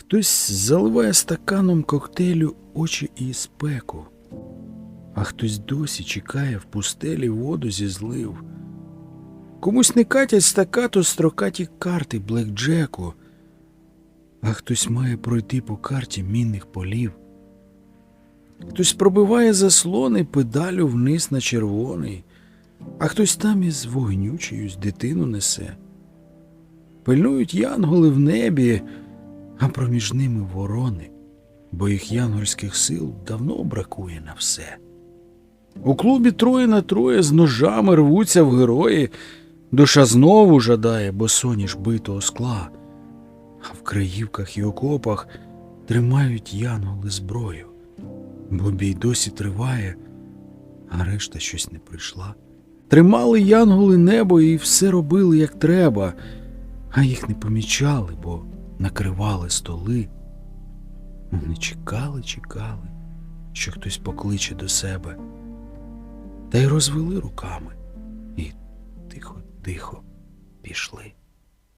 Хтось заливає стаканом коктейлю очі і спеку, а хтось досі чекає в пустелі воду зі злив. Комусь не катять стакато строкаті карти блекджеку, а хтось має пройти по карті мінних полів. Хтось пробиває заслони педалю вниз на червоний, а хтось там із вогнючоюсь дитину несе. Пильнують янголи в небі, а проміж ними ворони, бо їх янгольських сил давно бракує на все. У клубі троє на троє з ножами рвуться в герої, душа знову жадає, бо соніш битого скла, а в краївках і окопах тримають янголи зброю, бо бій досі триває, а решта щось не прийшла. Тримали янголи небо і все робили як треба, а їх не помічали, бо накривали столи. Вони чекали, чекали, що хтось покличе до себе, та й розвели руками і тихо-тихо пішли.